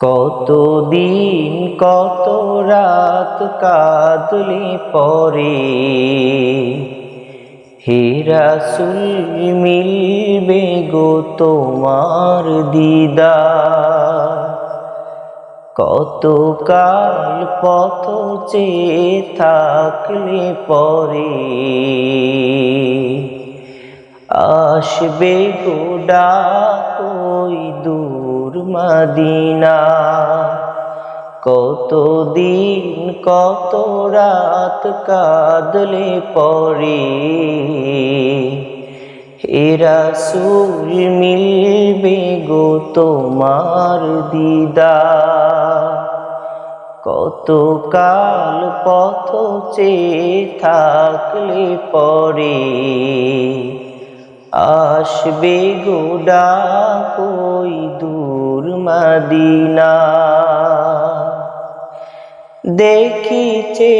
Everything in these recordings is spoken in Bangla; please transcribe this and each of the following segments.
কতদিন, কত রাত কাঁদলে পরে? হিরাসুল মিলবে গো তোমার দিদা কত কাল পথ চেয়ে থাকলে পরে? আসবে গোডা কই দূর মদিনা। কতদিন, কত রাত কাঁদলে পরে। এরা সুর মিলবে গো তোমার দিদা কত কাল পথ চেয়ে থাকলে পরে। আসবে গোডা কই দূর মদিনা। দেখিছে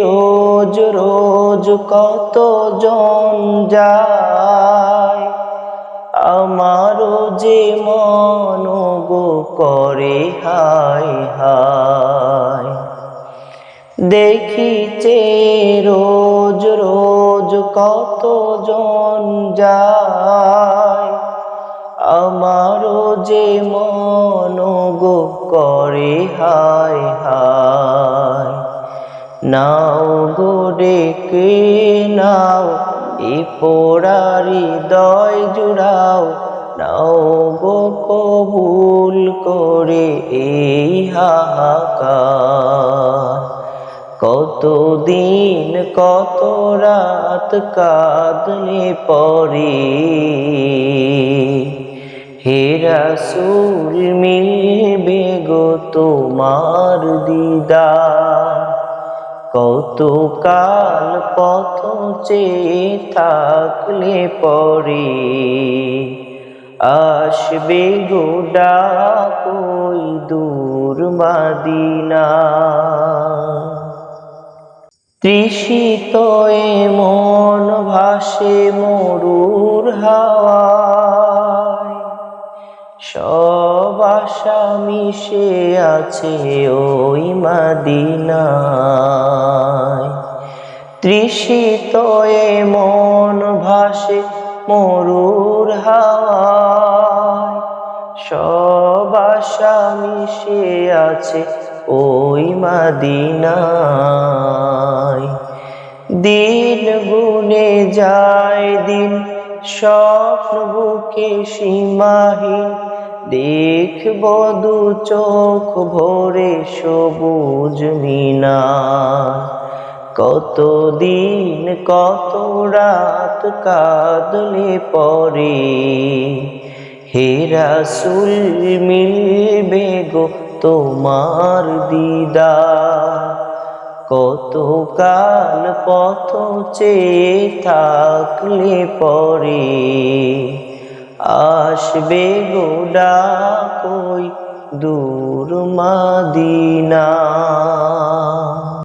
রোজ রোজ কত জন যায়। আমারও যে মন গো করে, হায় হায়। দেখিছে রোজ রোজ কত জন যায়। আমারও যে মন গো করে, হায় হায়। নাও গো ডেকে, নাও এ পোড়ারি দয় জুড়াও, নাও গো কবুল করে এই হাহাকার। কতদিন কত রাত কাঁদলে পরে। হেরা সুর মিলবে গো তোমার দিদা কত কাল পথ চেয়ে থাকলে পরে। আসবে গোডা কই দূর মাদিনা। তৃষিত মন ভাসে মরুর হাওয়ায়। সব আশা মিশে আছে ওই মাদিনায়। তৃষিত মন ভাসে মরুর হাওয়ায়। সব আশা মিশে আছে ওই মাদিনায়। দিন গুনে যায় দিন, স্বপ্ন বুকে সীমাহীন। দেখব দু চোখ ভরে সবুজ মিনা কতদিন, কত রাত কাঁদলে পরে। হেরা সুল মিলবে গো তোমার দিদা কত কাল পথ চেয়ে থাকলে পরে? আসবে গোডা কই দূর মাদিনা?